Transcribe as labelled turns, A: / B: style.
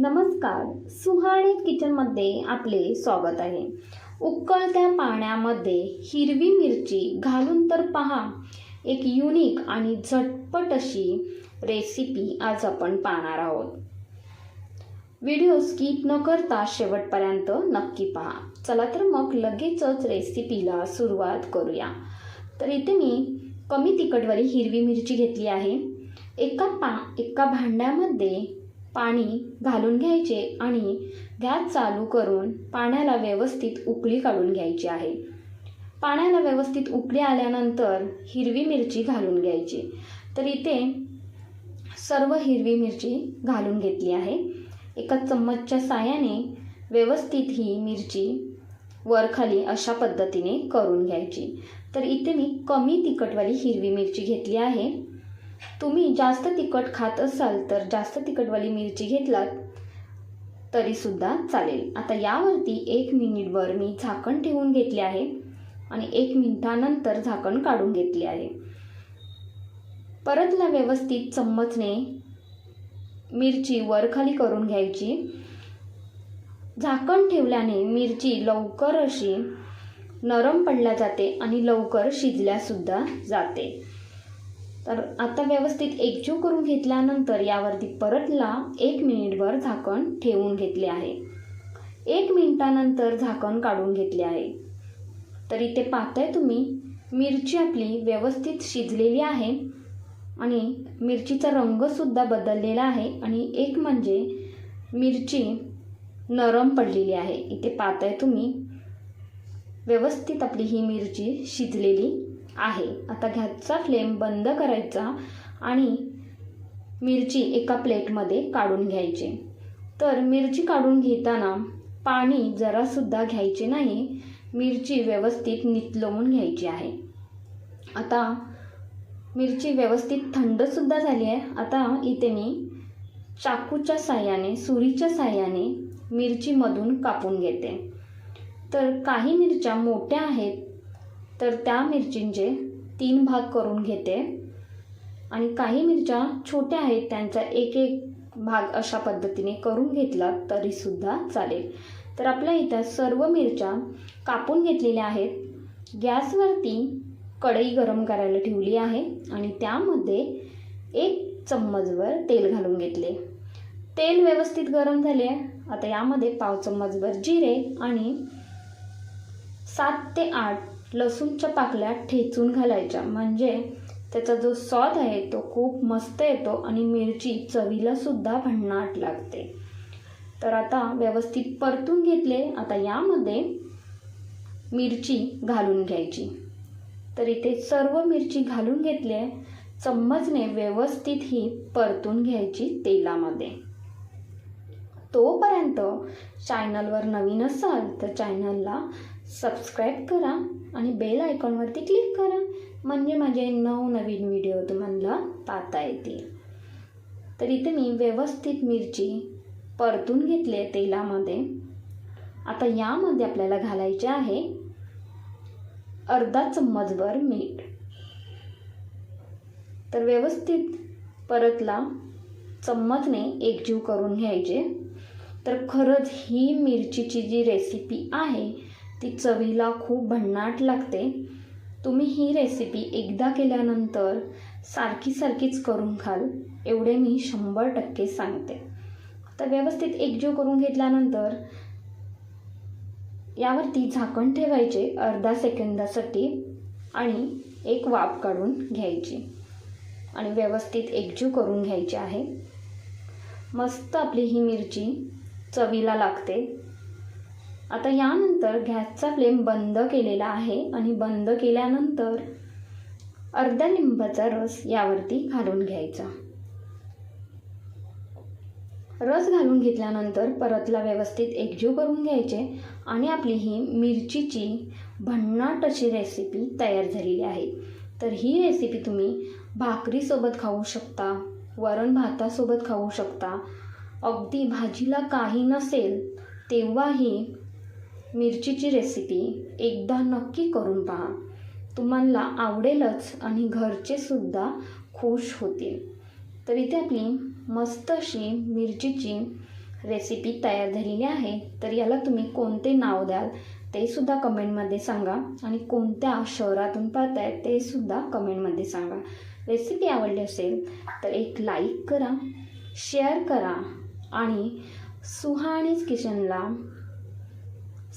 A: नमस्कार. सुहाणी किचनमध्ये आपले स्वागत आहे. उकळत्या पाण्यामध्ये हिरवी मिरची घालून तर पहा. एक युनिक आणि झटपट अशी रेसिपी आज आपण पाहणार आहोत. व्हिडिओ स्किप न करता शेवटपर्यंत नक्की पहा. चला तर मग लगेचच रेसिपीला सुरुवात करूया. तर इथे मी कमी तिखटवाली हिरवी मिरची घेतली आहे. एका पा एका भांड्यामध्ये पाणी घालून घ्यायचे आणि गॅस चालू करून पाण्याला व्यवस्थित उकळी काढून घ्यायची आहे. पाण्याला व्यवस्थित उकळी आल्यानंतर हिरवी मिरची घालून घ्यायची. तर इथे सर्व हिरवी मिरची घालून घेतली आहे. एका चम्मचच्या साह्याने व्यवस्थित ही मिरची वरखाली अशा पद्धतीने करून घ्यायची. तर इथे मी कमी तिखटवाली हिरवी मिरची घेतली आहे. तुम्ही जास्त तिखट खात असाल तर जास्त तिखटवाली मिरची घेतलात तरीसुद्धा चालेल. आता यावरती एक मिनिटभर मी झाकण ठेवून घेतले आहे आणि एक मिनिटानंतर झाकण काढून घेतले आहे. परतला व्यवस्थित चम्मचने मिरची वरखाली करून घ्यायची. झाकण ठेवल्याने मिरची लवकर अशी नरम पडल्या जाते आणि लवकर शिजल्यासुद्धा जाते. तर आता व्यवस्थित एकजीव करून घेतल्यानंतर यावरती परतला एक मिनिटभर झाकण ठेवून घेतले आहे. एक मिनिटानंतर झाकण काढून घेतले आहे. तर इथे पाहताय तुम्ही मिरची आपली व्यवस्थित शिजलेली आहे आणि मिरचीचा रंगसुद्धा बदललेला आहे आणि एक म्हणजे मिरची नरम पडलेली आहे. इथे पाहताय तुम्ही व्यवस्थित आपली ही मिरची शिजलेली आहे. आता गॅसचा फ्लेम बंद करायचा आणि मिरची एका प्लेटमध्ये काढून घ्यायची. तर मिरची काढून घेताना पाणी जरासुद्धा घ्यायचे नाही. मिरची व्यवस्थित नितलवून घ्यायची आहे. आता मिरची व्यवस्थित थंडसुद्धा झाली आहे. आता इथे मी चाकूच्या साह्याने सुरीच्या साह्याने मिरचीमधून कापून घेते. तर काही मिरच्या मोठ्या आहेत तर त्या मिरचींचे तीन भाग करून घेते. आणि काही मिरच्या छोट्या आहेत त्यांचा एक एक भाग अशा पद्धतीने करून घेतला तरीसुद्धा चालेल. तर आपल्या इथं सर्व मिरच्या कापून घेतलेल्या आहेत. गॅसवरती कढई गरम करायला ठेवली आहे आणि त्यामध्ये एक चम्मचभर तेल घालून घेतले. तेल व्यवस्थित गरम झाले. आता यामध्ये पाव चम्मचभर जिरे आणि सात ते आठ लसूणच्या पाकल्या ठेचून घालायच्या. म्हणजे त्याचा जो स्वाद आहे तो खूप मस्त येतो आणि मिरची चवीला सुद्धा भन्नाट लागते. तर आता व्यवस्थित परतून घेतले. आता यामध्ये मिरची घालून घ्यायची. तर इथे सर्व मिरची घालून घेतली चम्मचने व्यवस्थित ही परतून घ्यायची तेलामध्ये. तोपर्यंत चॅनलवर नवीन असाल तर चॅनलला सबस्क्राईब करा आणि बेल आयकॉनवरती क्लिक करा. म्हणजे माझे नवनवीन व्हिडिओ तुम्हाला पाहता येतील. तर इथे मी व्यवस्थित मिरची परतून घेतली आहे तेलामध्ये. आता यामध्ये आपल्याला घालायचे आहे अर्धा चम्मचभर मीठ. तर व्यवस्थित परतला चम्मचने एकजीव करून घ्यायचे. तर खरंच ही मिरचीची जी रेसिपी आहे ती चवीला खूप भन्नाट लागते. तुम्ही ही रेसिपी एकदा केल्यानंतर सारखी सारखीच करून खाल. एवढे मी शंभर टक्के सांगते. तर व्यवस्थित एकजीव करून घेतल्यानंतर यावरती झाकण ठेवायचे अर्धा सेकंदासाठी आणि एक वाफ काढून घ्यायची. आणि व्यवस्थित एकजीव करून घ्यायची आहे. मस्त आपली ही मिरची चवीला लागते. आता यानंतर गॅसचा फ्लेम बंद केलेला आहे आणि बंद केल्यानंतर अर्ध्या लिंबाचा रस यावरती घालून घ्यायचा. रस घालून घेतल्यानंतर परतला व्यवस्थित एकजीव करून घ्यायचे आणि आपली ही मिरचीची भन्नाट अशी रेसिपी तयार झालेली आहे. तर ही रेसिपी तुम्ही भाकरीसोबत खाऊ शकता वरण भातासोबत खाऊ शकता. अगदी भाजीला काही नसेल तेव्हाही मिरचीची रेसिपी एकदा नक्की करून पहा. तुम्हाला आवडेलच आणि घरचेसुद्धा खुश होतील. तर इथे आपली मस्त अशी मिरचीची रेसिपी तयार झालेली आहे. तर याला तुम्ही कोणते नाव द्याल ते सुद्धा कमेंटमध्ये सांगा आणि कोणत्या शहरातून पाहताय ते सुद्धा कमेंटमध्ये सांगा. रेसिपी आवडली असेल तर एक लाईक करा शेअर करा आणि सुहाणीच किचनला